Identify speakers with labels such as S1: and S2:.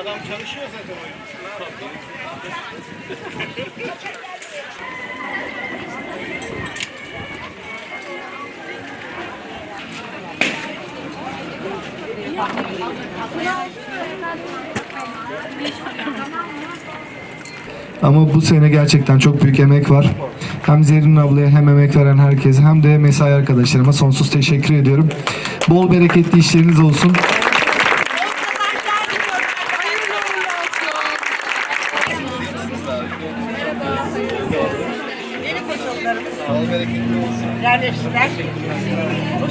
S1: Adam çalışıyor zaten o
S2: Ama bu sene gerçekten çok büyük emek var. Hem Zerrin ablaya hem emek veren herkese hem de mesai arkadaşlarıma sonsuz teşekkür ediyorum. Bol bereketli işleriniz olsun.
S3: Yerleştiler. Hoş.